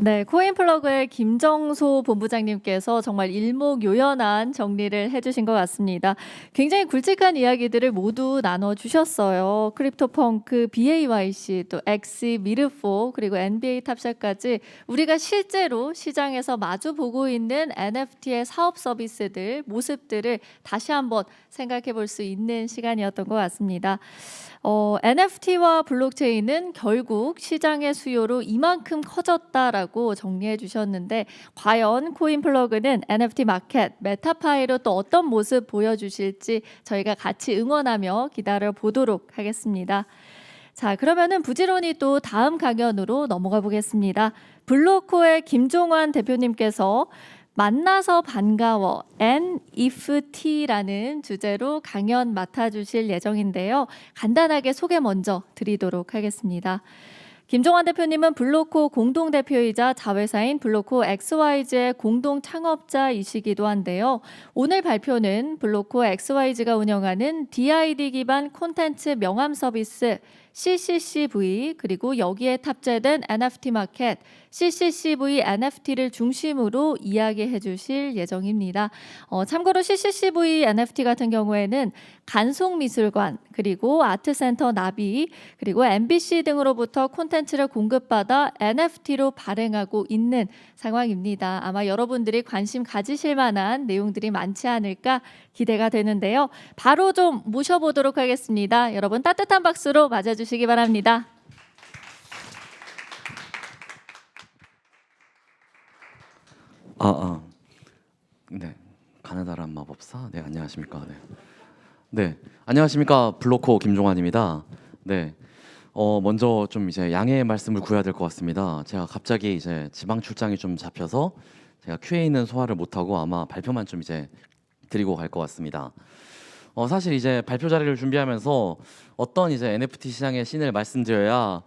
네, 코인플러그의 김정소 본부장님께서 정말 일목요연한 정리를 해주신 것 같습니다. 굉장히 굵직한 이야기들을 모두 나눠주셨어요. 크립토펑크, BAYC, 또 X, 미르포, 그리고 NBA 탑샷까지 우리가 실제로 시장에서 마주 보고 있는 NFT의 사업 서비스들, 모습들을 다시 한번 생각해 볼 수 있는 시간이었던 것 같습니다. 어, NFT와 블록체인은 결국 시장의 수요로 이만큼 커졌다라고 정리해 주셨는데 과연 코인플러그는 NFT 마켓 메타파이로 또 어떤 모습 보여주실지 저희가 같이 응원하며 기다려 보도록 하겠습니다. 자, 그러면은 부지런히 또 다음 강연으로 넘어가 보겠습니다. 블로코의 김종환 대표님께서 만나서 반가워 NIFT라는 주제로 강연 맡아주실 예정인데요. 간단하게 소개 먼저 드리도록 하겠습니다. 김종환 대표님은 블로코 공동 대표이자 자회사인 블로코 XYZ의 공동 창업자이시기도 한데요. 오늘 발표는 블로코 XYZ가 운영하는 DID 기반 콘텐츠 명함 서비스 CCCV 그리고 여기에 탑재된 NFT 마켓 CCCV NFT를 중심으로 이야기해 주실 예정입니다. 어, 참고로 CCCV NFT 같은 경우에는 간송미술관 그리고 아트센터 나비 그리고 MBC 등으로부터 콘텐츠를 공급받아 NFT로 발행하고 있는 상황입니다. 아마 여러분들이 관심 가지실 만한 내용들이 많지 않을까 기대가 되는데요. 바로 좀 모셔보도록 하겠습니다. 여러분 따뜻한 박수로 맞아 주시기 바랍니다. 아, 아. 네. 가느다란 마법사. 네, 안녕하십니까. 네. 네. 안녕하십니까. 블로코 김종환입니다. 네. 어, 먼저 좀 이제 양해의 말씀을 구해야 될 것 같습니다. 제가 갑자기 이제 지방 출장이 좀 잡혀서 제가 Q&A는 소화를 못 하고 아마 발표만 좀 이제 드리고 갈 것 같습니다. 어, 사실 이제 발표 자리를 준비하면서 어떤 이제 NFT 시장의 신을 말씀드려야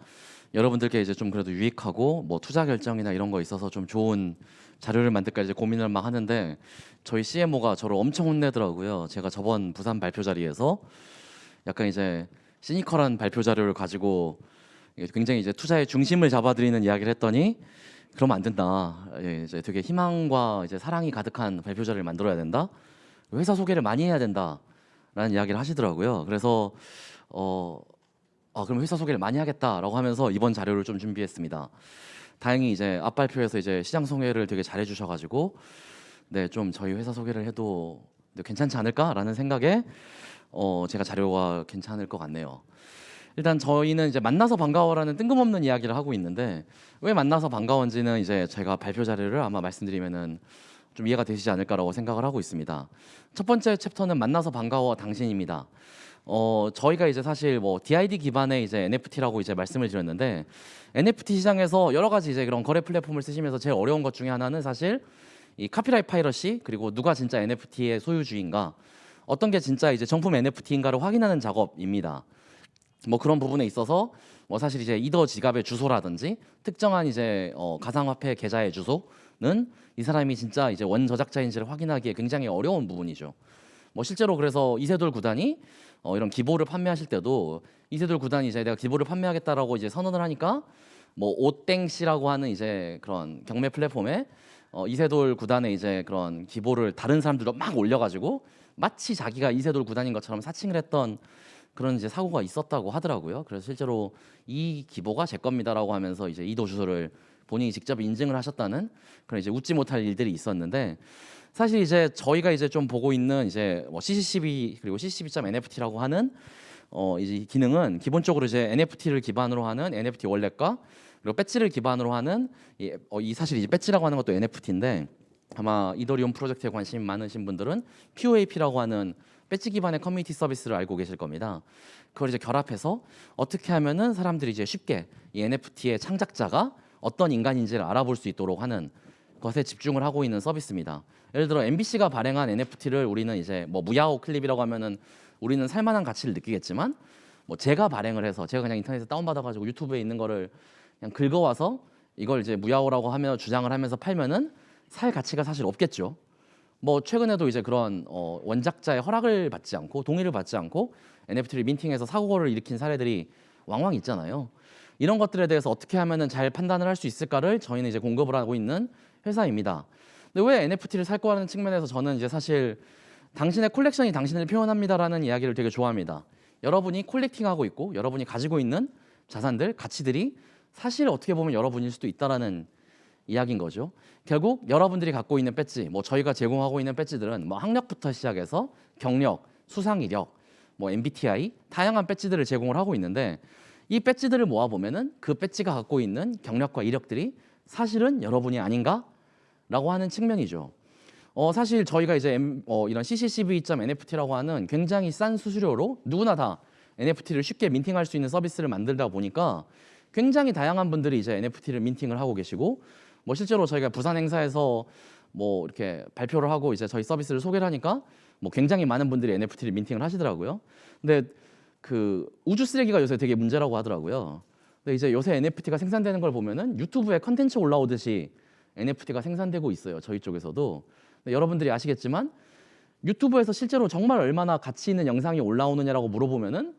여러분들께 이제 좀 그래도 유익하고 뭐 투자 결정이나 이런 거 있어서 좀 좋은 자료를 만들까 이제 고민을 막 하는데 저희 CMO가 저를 엄청 혼내더라고요. 제가 저번 부산 발표 자리에서 약간 이제 시니컬한 발표 자료를 가지고 굉장히 이제 투자의 중심을 잡아드리는 이야기를 했더니 그러면 안 된다. 예, 이제 되게 희망과 이제 사랑이 가득한 발표 자료를 만들어야 된다. 회사 소개를 많이 해야 된다 라는 이야기를 하시더라고요. 그래서 어, 아, 그럼 회사 소개를 많이 하겠다라고 하면서 이번 자료를 좀 준비했습니다. 다행히 이제 앞 발표에서 이제 시장 소개를 되게 잘해 주셔 가지고 네 좀 저희 회사 소개를 해도 네, 괜찮지 않을까라는 생각에 어 제가 자료가 괜찮을 것 같네요. 일단 저희는 이제 만나서 반가워라는 뜬금없는 이야기를 하고 있는데 왜 만나서 반가운지는 이제 제가 발표 자료를 아마 말씀드리면은 좀 이해가 되시지 않을까라고 생각을 하고 있습니다. 첫 번째 챕터는 만나서 반가워 당신입니다. 어 저희가 이제 사실 뭐 DID 기반의 이제 NFT라고 이제 말씀을 드렸는데 NFT 시장에서 여러 가지 이제 그런 거래 플랫폼을 쓰시면서 제일 어려운 것 중에 하나는 사실 이 카피라이트 파이러시 그리고 누가 진짜 NFT의 소유주인가 어떤 게 진짜 이제 정품 NFT인가를 확인하는 작업입니다. 뭐 그런 부분에 있어서 뭐 사실 이제 이더 지갑의 주소라든지 특정한 이제 어 가상화폐 계좌의 주소는 이 사람이 진짜 이제 원 저작자인지를 확인하기에 굉장히 어려운 부분이죠. 뭐 실제로 그래서 이세돌 구단이 어 이런 기보를 판매하실 때도 이세돌 구단이 이제 내가 기보를 판매하겠다라고 이제 선언을 하니까 뭐 오땡씨라고 하는 이제 그런 경매 플랫폼에 어 이세돌 구단의 이제 그런 기보를 다른 사람들도 막 올려가지고 마치 자기가 이세돌 구단인 것처럼 사칭을 했던 그런 이제 사고가 있었다고 하더라고요. 그래서 실제로 이 기보가 제 겁니다라고 하면서 이제 이도 주소를 본인이 직접 인증을 하셨다는 그런 이제 웃지 못할 일들이 있었는데 사실 이제 저희가 이제 좀 보고 있는 이제 뭐 CCCB 그리고 CCCB.NFT라고 하는 어 이제 이 기능은 기본적으로 이제 NFT를 기반으로 하는 NFT 월렛과 그리고 배지를 기반으로 하는 이, 어, 이 사실 이제 배지라고 하는 것도 NFT인데 아마 이더리움 프로젝트에 관심 많으신 분들은 POAP라고 하는 배지 기반의 커뮤니티 서비스를 알고 계실 겁니다. 그걸 이제 결합해서 어떻게 하면은 사람들이 이제 쉽게 이 NFT의 창작자가 어떤 인간인지를 알아볼 수 있도록 하는 것에 집중을 하고 있는 서비스입니다. 예를 들어 MBC가 발행한 NFT를 우리는 이제 뭐 무야호 클립이라고 하면은 우리는 살만한 가치를 느끼겠지만 뭐 제가 발행을 해서 제가 그냥 인터넷에 다운받아 가지고 유튜브에 있는 거를 그냥 긁어와서 이걸 이제 무야호라고 하며 주장을 하면서 팔면은 살 가치가 사실 없겠죠. 뭐 최근에도 이제 그런 어 원작자의 허락을 받지 않고 동의를 받지 않고 NFT를 민팅해서 사고를 일으킨 사례들이 왕왕 있잖아요. 이런 것들에 대해서 어떻게 하면은 잘 판단을 할 수 있을까를 저희는 이제 공급을 하고 있는 회사입니다. 근데 왜 NFT를 살 거라는 측면에서 저는 이제 사실 당신의 콜렉션이 당신을 표현합니다라는 이야기를 되게 좋아합니다. 여러분이 콜렉팅하고 있고 여러분이 가지고 있는 자산들, 가치들이 사실 어떻게 보면 여러분일 수도 있다라는 이야기인 거죠. 결국 여러분들이 갖고 있는 배지, 뭐 저희가 제공하고 있는 배지들은 뭐 학력부터 시작해서 경력, 수상 이력, 뭐 MBTI 다양한 배지들을 제공을 하고 있는데 이 배지들을 모아 보면은 그 배지가 갖고 있는 경력과 이력들이 사실은 여러분이 아닌가라고 하는 측면이죠. 어 사실 저희가 이제 M, 어, 이런 CCCV.NFT라고 하는 굉장히 싼 수수료로 누구나 다 NFT를 쉽게 민팅할 수 있는 서비스를 만들다 보니까 굉장히 다양한 분들이 이제 NFT를 민팅을 하고 계시고 뭐 실제로 저희가 부산 행사에서 뭐 이렇게 발표를 하고 이제 저희 서비스를 소개를 하니까 뭐 굉장히 많은 분들이 NFT를 민팅을 하시더라고요. 근데 그 우주 쓰레기가 요새 되게 문제라고 하더라고요. 근데 이제 요새 NFT가 생산되는 걸 보면은 유튜브에 컨텐츠 올라오듯이 NFT가 생산되고 있어요. 저희 쪽에서도. 여러분들이 아시겠지만 유튜브에서 실제로 정말 얼마나 가치 있는 영상이 올라오느냐라고 물어보면은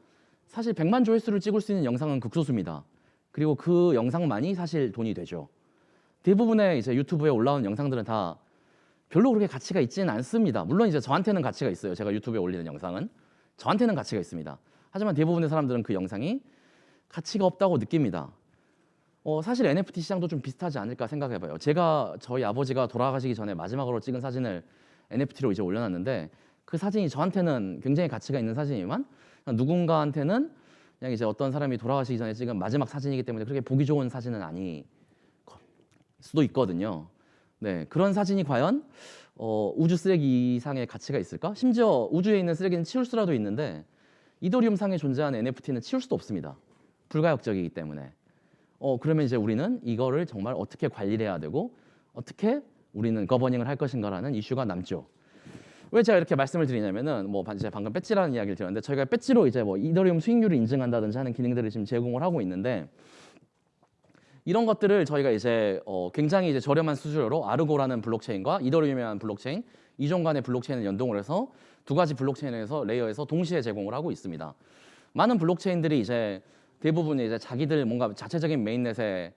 사실 100만 조회수를 찍을 수 있는 영상은 극소수입니다. 그리고 그 영상만이 사실 돈이 되죠. 대부분의 이제 유튜브에 올라오는 영상들은 다 별로 그렇게 가치가 있지는 않습니다. 물론 이제 저한테는 가치가 있어요. 제가 유튜브에 올리는 영상은 저한테는 가치가 있습니다. 하지만 대부분의 사람들은 그 영상이 가치가 없다고 느낍니다. 어, 사실 NFT 시장도 좀 비슷하지 않을까 생각해봐요. 제가 저희 아버지가 돌아가시기 전에 마지막으로 찍은 사진을 NFT로 이제 올려놨는데 그 사진이 저한테는 굉장히 가치가 있는 사진이지만 누군가한테는 그냥 이제 어떤 사람이 돌아가시기 전에 찍은 마지막 사진이기 때문에 그렇게 보기 좋은 사진은 아니 수도 있거든요. 네, 그런 사진이 과연 어, 우주 쓰레기 이상의 가치가 있을까? 심지어 우주에 있는 쓰레기는 치울 수라도 있는데 이더리움 상에 존재하는 NFT는 치울 수도 없습니다. 불가역적이기 때문에. 어, 그러면 이제 우리는 이거를 정말 어떻게 관리를 해야 되고 어떻게 우리는 거버닝을 할 것인가라는 이슈가 남죠. 왜 제가 이렇게 말씀을 드리냐면은 뭐 이제 방금 배지라는 이야기를 드렸는데 저희가 배지로 이제 뭐 이더리움 수익률을 인증한다든지 하는 기능들을 지금 제공을 하고 있는데 이런 것들을 저희가 이제 어 굉장히 이제 저렴한 수수료로 아르고라는 블록체인과 이더리움이라는 블록체인 이종 간의 블록체인을 연동을 해서 두 가지 블록체인에서 레이어에서 동시에 제공을 하고 있습니다. 많은 블록체인들이 이제 대부분 이제 자기들 뭔가 자체적인 메인넷의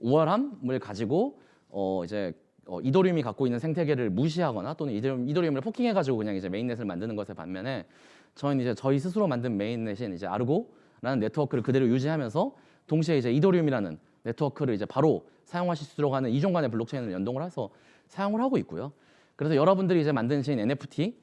우월함을 가지고 어 이제 어 이더리움이 갖고 있는 생태계를 무시하거나 또는 이더리움, 이더리움을 포킹해 가지고 그냥 이제 메인넷을 만드는 것에 반면에 저희는 이제 저희 스스로 만든 메인넷인 이제 아르고라는 네트워크를 그대로 유지하면서 동시에 이제 이더리움이라는 네트워크를 이제 바로 사용하실 수 있도록 하는 이종 간의 블록체인을 연동을 해서 사용을 하고 있고요. 그래서 여러분들이 이제 만드신 NFT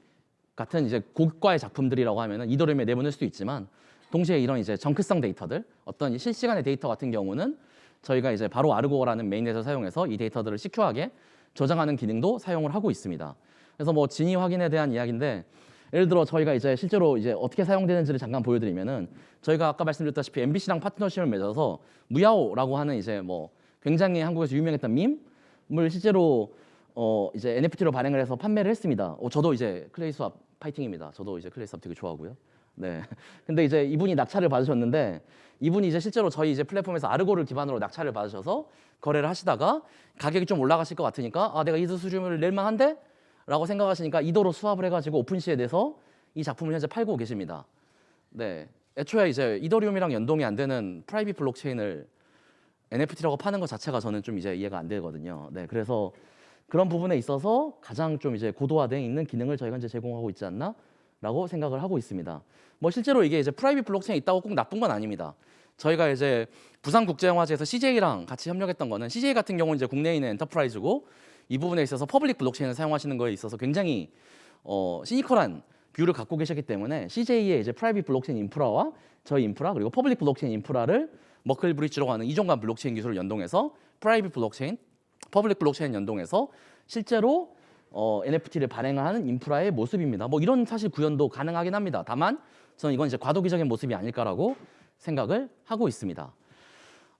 같은 이제 고가의 작품들이라고 하면은 이더리움에 내보낼 수도 있지만 동시에 이런 이제 정크성 데이터들 어떤 실시간의 데이터 같은 경우는 저희가 이제 바로 아르고라는 메인넷을 사용해서 이 데이터들을 시큐하게 저장하는 기능도 사용을 하고 있습니다. 그래서 뭐 진위 확인에 대한 이야기인데 예를 들어 저희가 이제 실제로 이제 어떻게 사용되는지를 잠깐 보여드리면은 저희가 아까 말씀드렸다시피 MBC랑 파트너십을 맺어서 무야호라고 하는 이제 뭐 굉장히 한국에서 유명했던 밈을 실제로 어 이제 NFT로 발행을 해서 판매를 했습니다. 어, 저도 이제 클레이 수압 파이팅입니다. 저도 이제 클레이 수압 되게 좋아하고요. 네. 근데 이제 이분이 낙찰을 받으셨는데 이분이 이제 실제로 저희 이제 플랫폼에서 아르고를 기반으로 낙찰을 받으셔서 거래를 하시다가 가격이 좀 올라가실 것 같으니까 아 내가 이드 수준을 낼 만한데? 라고 생각하시니까 이도로 수합을 해가지고 오픈시에 내서 이 작품을 현재 팔고 계십니다. 네. 애초에 이제 이더리움이랑 연동이 안 되는 프라이빗 블록체인을 NFT라고 파는 것 자체가 저는 좀 이제 이해가 안 되거든요. 네. 그래서 그런 부분에 있어서 가장 좀 이제 고도화되어 있는 기능을 저희가 이제 제공하고 있지 않나라고 생각을 하고 있습니다. 뭐 실제로 이게 이제 프라이빗 블록체인 있다고 꼭 나쁜 건 아닙니다. 저희가 이제 부산 국제영화제에서 CJ랑 같이 협력했던 거는 CJ 같은 경우는 이제 국내에 있는 엔터프라이즈고 이 부분에 있어서 퍼블릭 블록체인을 사용하시는 거에 있어서 굉장히 어, 시니컬한 뷰를 갖고 계셨기 때문에 CJ의 이제 프라이빗 블록체인 인프라와 저희 인프라 그리고 퍼블릭 블록체인 인프라를 머클 브릿지라고 하는 이종간 블록체인 기술을 연동해서 프라이빗 블록체인, 퍼블릭 블록체인 연동해서 실제로 어, NFT를 발행하는 인프라의 모습입니다. 뭐 이런 사실 구현도 가능하긴 합니다. 다만 저는 이건 이제 과도기적인 모습이 아닐까라고 생각을 하고 있습니다.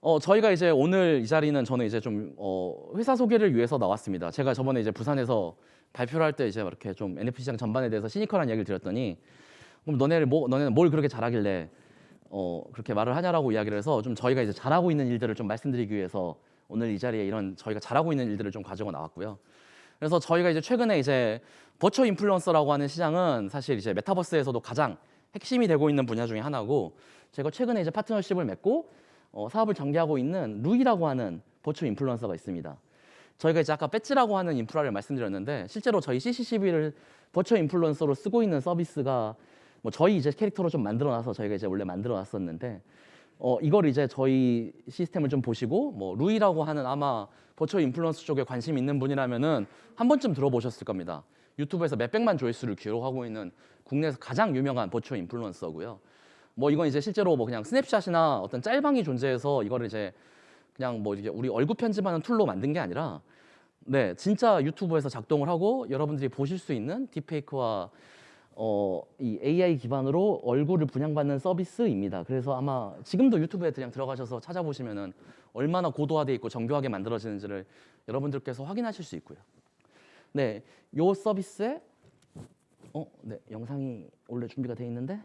어, 저희가 이제 오늘 이 자리는 저는 이제 좀 어, 회사 소개를 위해서 나왔습니다. 제가 저번에 이제 부산에서 발표를 할 때 이제 이렇게 좀 NFT 시장 전반에 대해서 시니컬한 이야기를 드렸더니 그럼 너네를 뭐 너네는 뭘 그렇게 잘하길래 어, 그렇게 말을 하냐라고 이야기를 해서 좀 저희가 이제 잘하고 있는 일들을 좀 말씀드리기 위해서 오늘 이 자리에 이런 저희가 잘하고 있는 일들을 좀 가지고 나왔고요. 그래서 저희가 이제 최근에 이제 버추어 인플루언서라고 하는 시장은 사실 이제 메타버스에서도 가장 핵심이 되고 있는 분야 중에 하나고 제가 최근에 이제 파트너십을 맺고 어, 사업을 전개하고 있는 루이라고 하는 버추 인플루언서가 있습니다. 저희가 이제 아까 배지라고 하는 인프라를 말씀드렸는데 실제로 저희 CCCB를 버추 인플루언서로 쓰고 있는 서비스가 뭐 저희 이제 캐릭터로 좀 만들어놔서 저희가 이제 원래 만들어놨었는데 어, 이걸 이제 저희 시스템을 좀 보시고 뭐 루이라고 하는 아마 버추어 인플루언서 쪽에 관심 있는 분이라면은 한 번쯤 들어보셨을 겁니다. 유튜브에서 몇백만 조회수를 기록하고 있는 국내에서 가장 유명한 버추어 인플루언서고요. 뭐 이건 이제 실제로 뭐 그냥 스냅샷이나 어떤 짤방이 존재해서 이거를 이제 그냥 뭐 이게 우리 얼굴 편집하는 툴로 만든 게 아니라 네 진짜 유튜브에서 작동을 하고 여러분들이 보실 수 있는 딥페이크와 어, 이 AI 기반으로 얼굴을 분양받는 서비스입니다. 그래서 아마 지금도 유튜브에 그냥 들어가셔서 찾아보시면은 얼마나 고도화돼 있고 정교하게 만들어지는지를 여러분들께서 확인하실 수 있고요. 네, 요 서비스에 어, 네, 영상이 원래 준비가 돼 있는데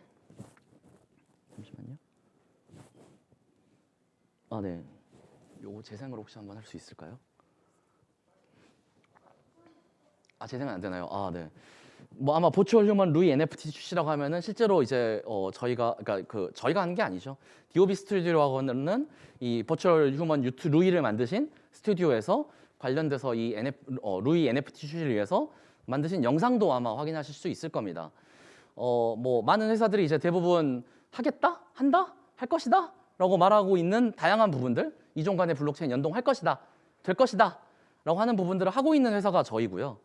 잠시만요. 아, 네. 요거 재생을 혹시 한번 할 수 있을까요? 아, 재생은 안 되나요? 아, 네. 뭐 아마 보추얼 휴먼 루이 NFT 출시라고 하면은 실제로 이제 어 저희가 그러니까 그 저희가 하는 게 아니죠. 디오비 스튜디오라고 하는 이 버추얼 휴먼 유튜 루이를 만드신 스튜디오에서 관련돼서 이 NF, 어, 루이 NFT 출시를 위해서 만드신 영상도 아마 확인하실 수 있을 겁니다. 어 뭐 많은 회사들이 이제 대부분 하겠다, 한다, 할 것이다 라고 말하고 있는 다양한 부분들 이종 간의 블록체인 연동할 것이다, 될 것이다 라고 하는 부분들을 하고 있는 회사가 저희고요.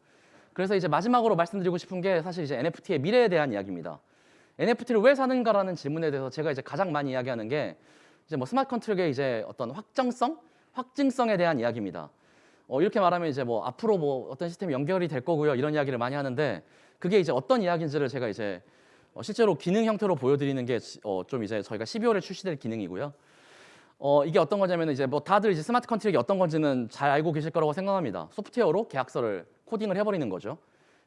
그래서 이제 마지막으로 말씀드리고 싶은 게 사실 이제 NFT의 미래에 대한 이야기입니다. NFT를 왜 사는가라는 질문에 대해서 제가 이제 가장 많이 이야기하는 게 이제 뭐 스마트 컨트롤의 이제 어떤 확정성, 확증성에 대한 이야기입니다. 어, 이렇게 말하면 이제 뭐 앞으로 뭐 어떤 시스템이 연결이 될 거고요 이런 이야기를 많이 하는데 그게 이제 어떤 이야기인지를 제가 이제 어, 실제로 기능 형태로 보여드리는 게 어, 좀 이제 저희가 12월에 출시될 기능이고요. 어, 이게 어떤 거냐면 이제 뭐 다들 이제 스마트 컨트롤이 어떤 건지는 잘 알고 계실 거라고 생각합니다. 소프트웨어로 계약서를 코딩을 해버리는 거죠.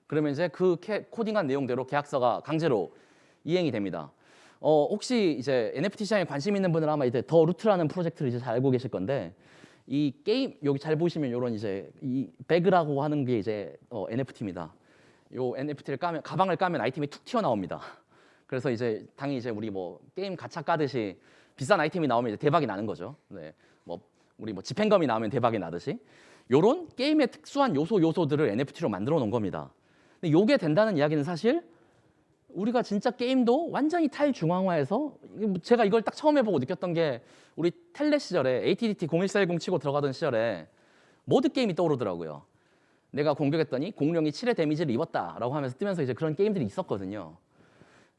그러면 이제 그 캐- 코딩한 내용대로 계약서가 강제로 이행이 됩니다. 어, 혹시 이제 NFT 시장에 관심 있는 분은 아마 이제 더 루트라는 프로젝트를 이제 잘 알고 계실 건데 이 게임 여기 잘 보시면 이런 이제 이 배그라고 하는 게 이제 어, NFT입니다. 요 NFT를 까면 가방을 까면 아이템이 툭 튀어나옵니다. 그래서 이제 당연히 이제 우리 뭐 게임 가차 까듯이 비싼 아이템이 나오면 이제 대박이 나는 거죠. 네, 뭐 우리 뭐 집행검이 나오면 대박이 나듯이 요런 게임의 특수한 요소 요소들을 NFT로 만들어 놓은 겁니다. 근데 요게 된다는 이야기는 사실 우리가 진짜 게임도 완전히 탈중앙화해서 이게 뭐 제가 이걸 딱 처음 해보고 느꼈던 게 우리 텔레 시절에 AT&T 0140 치고 들어가던 시절에 모드 게임이 떠오르더라고요. 내가 공격했더니 공룡이 7의 데미지를 입었다라고 하면서 뜨면서 이제 그런 게임들이 있었거든요.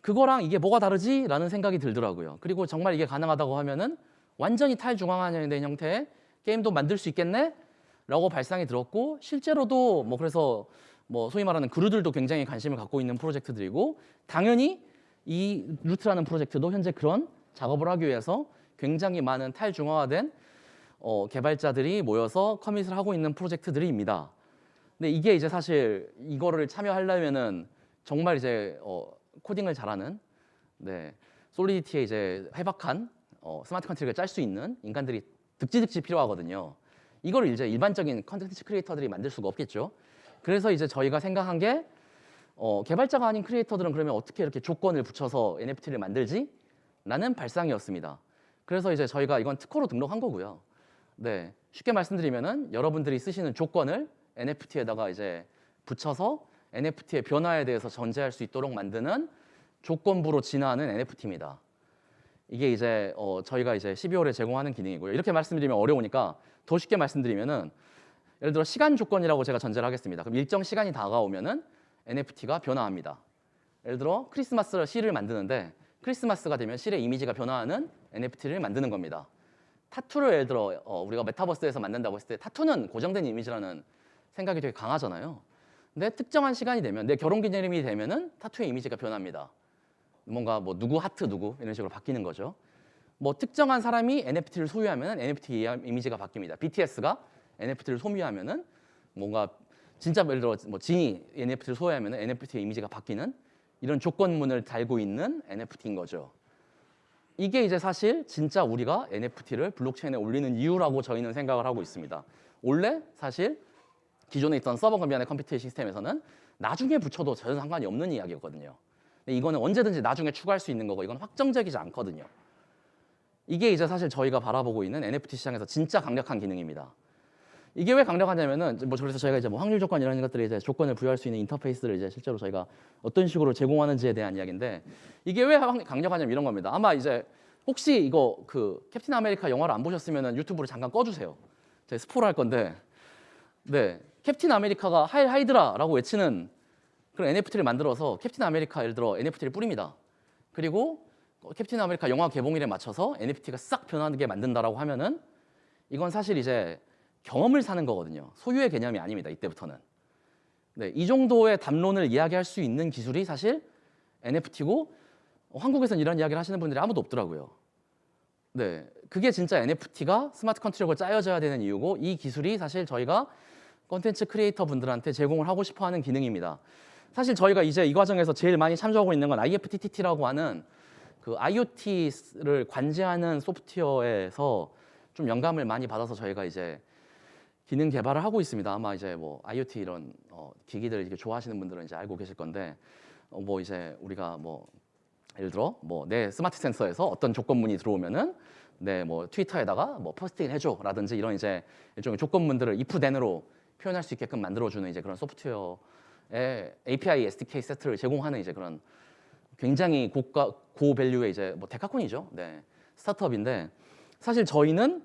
그거랑 이게 뭐가 다르지? 라는 생각이 들더라고요. 그리고 정말 이게 가능하다고 하면은 완전히 탈중앙화된 형태의 게임도 만들 수 있겠네? 라고 발상이 들었고 실제로도 뭐 그래서 뭐 소위 말하는 그루들도 굉장히 관심을 갖고 있는 프로젝트들이고 당연히 이 루트라는 프로젝트도 현재 그런 작업을 하기 위해서 굉장히 많은 탈중앙화된 어, 개발자들이 모여서 커밋을 하고 있는 프로젝트들입니다. 근데 이게 이제 사실 이거를 참여하려면은 정말 이제 어, 코딩을 잘하는 네, 솔리디티에 이제 해박한 어, 스마트 컨트롤을 짤 수 있는 인간들이 득지득지 필요하거든요. 이걸 이제 일반적인 컨텐츠 크리에이터들이 만들 수가 없겠죠. 그래서 이제 저희가 생각한 게 어, 개발자가 아닌 크리에이터들은 그러면 어떻게 이렇게 조건을 붙여서 NFT를 만들지? 라는 발상이었습니다. 그래서 이제 저희가 이건 특허로 등록한 거고요. 네, 쉽게 말씀드리면은 여러분들이 쓰시는 조건을 NFT에다가 이제 붙여서 NFT의 변화에 대해서 전제할 수 있도록 만드는 조건부로 진화하는 NFT입니다. 이게 이제 어, 저희가 이제 12월에 제공하는 기능이고요. 이렇게 말씀드리면 어려우니까 더 쉽게 말씀드리면은 예를 들어 시간 조건이라고 제가 전제를 하겠습니다. 그럼 일정 시간이 다가오면은 NFT가 변화합니다. 예를 들어 크리스마스 실을 만드는데 크리스마스가 되면 실의 이미지가 변화하는 NFT를 만드는 겁니다. 타투를 예를 들어 어, 우리가 메타버스에서 만든다고 했을 때 타투는 고정된 이미지라는 생각이 되게 강하잖아요. 근데 특정한 시간이 되면 내 결혼 기념일이 되면은 타투의 이미지가 변합니다. 뭔가 뭐 누구 하트 누구 이런 식으로 바뀌는 거죠. 뭐 특정한 사람이 NFT를 소유하면 NFT 이미지가 바뀝니다. BTS가 NFT를 소유하면은 뭔가 진짜 예를 들어 뭐 진이 NFT를 소유하면 NFT 이미지가 바뀌는 이런 조건문을 달고 있는 NFT인 거죠. 이게 이제 사실 진짜 우리가 NFT를 블록체인에 올리는 이유라고 저희는 생각을 하고 있습니다. 원래 사실 기존에 있던 서버 간비안의 컴퓨터 시스템에서는 나중에 붙여도 전혀 상관이 없는 이야기였거든요. 이거는 언제든지 나중에 추가할 수 있는 거고 이건 확정적이지 않거든요. 이게 이제 사실 저희가 바라보고 있는 NFT 시장에서 진짜 강력한 기능입니다. 이게 왜 강력하냐면은 뭐 그래서 저희가 이제 뭐 확률 조건 이런 것들을 이제 조건을 부여할 수 있는 인터페이스를 이제 실제로 저희가 어떤 식으로 제공하는지에 대한 이야기인데 이게 왜 강- 강력하냐면 이런 겁니다. 아마 이제 혹시 이거 그 캡틴 아메리카 영화를 안 보셨으면은 유튜브를 잠깐 꺼주세요. 제가 스포를 할 건데 네 캡틴 아메리카가 하일 하이드라라고 외치는 그런 NFT를 만들어서 캡틴 아메리카 예를 들어 NFT를 뿌립니다. 그리고 어, 캡틴 아메리카 영화 개봉일에 맞춰서 NFT가 싹 변하게 만든다라고 하면은 이건 사실 이제 경험을 사는 거거든요. 소유의 개념이 아닙니다. 이때부터는. 네, 이 정도의 담론을 이야기할 수 있는 기술이 사실 NFT고 한국에서는 이런 이야기를 하시는 분들이 아무도 없더라고요. 네, 그게 진짜 NFT가 스마트 컨트롤을 짜여져야 되는 이유고 이 기술이 사실 저희가 콘텐츠 크리에이터 분들한테 제공을 하고 싶어하는 기능입니다. 사실 저희가 이제 이 과정에서 제일 많이 참조하고 있는 건 IFTTT라고 하는 그 IoT를 관제하는 소프트웨어에서 좀 영감을 많이 받아서 저희가 이제 기능 개발을 하고 있습니다. 아마 이제 뭐 IoT 이런 어, 기기들 이렇게 좋아하시는 분들은 이제 알고 계실 건데 어, 뭐 이제 우리가 뭐 예를 들어 뭐 내 스마트 센서에서 어떤 조건문이 들어오면은 내뭐 트위터에다가 뭐 포스팅 해줘라든지 이런 이제 일종의 조건문들을 if then으로 표현할 수 있게끔 만들어주는 이제 그런 소프트웨어의 API SDK 세트를 제공하는 이제 그런 굉장히 고가 고밸류의 이제 뭐 데카콘이죠. 네 스타트업인데 사실 저희는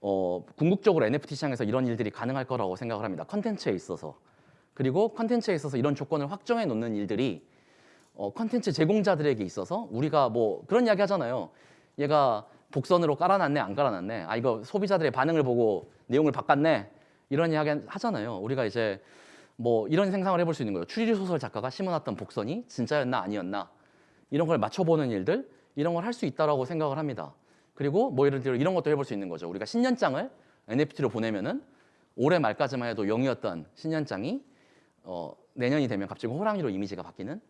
어, 궁극적으로 NFT 시장에서 이런 일들이 가능할 거라고 생각을 합니다. 컨텐츠에 있어서 그리고 컨텐츠에 있어서 이런 조건을 확정해 놓는 일들이 어, 컨텐츠 제공자들에게 있어서 우리가 뭐 그런 이야기 하잖아요. 얘가 복선으로 깔아놨네, 안 깔아놨네. 아 이거 소비자들의 반응을 보고 내용을 바꿨네. 이런 이야기 하잖아요. 우리가 이제 뭐 이런 생각을 해볼 수 있는 거예요. 추리 소설 작가가 심어놨던 복선이 진짜였나 아니었나 이런 걸 맞춰보는 일들 이런 걸 할 수 있다라고 생각을 합니다. 그리고 뭐 예를 들어 이런 것도 해볼 수 있는 거죠. 우리가 신년장을 NFT로 보내면은 올해 말까지만 해도 0이었던 신년장이 어, 내년이 되면 갑자기 호랑이로 이미지가 바뀌는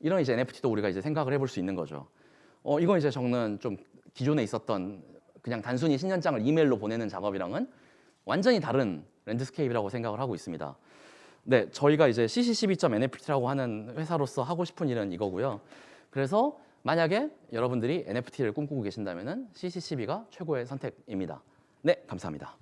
이런 이제 NFT도 우리가 이제 생각을 해볼 수 있는 거죠. 어, 이건 이제 저는 좀 기존에 있었던 그냥 단순히 신년장을 이메일로 보내는 작업이랑은 완전히 다른 랜드스케이프라고 생각을 하고 있습니다. 네, 저희가 이제 CC12.NFT라고 하는 회사로서 하고 싶은 일은 이거고요. 그래서 만약에 여러분들이 NFT를 꿈꾸고 계신다면 은 CC12가 최고의 선택입니다. 네, 감사합니다.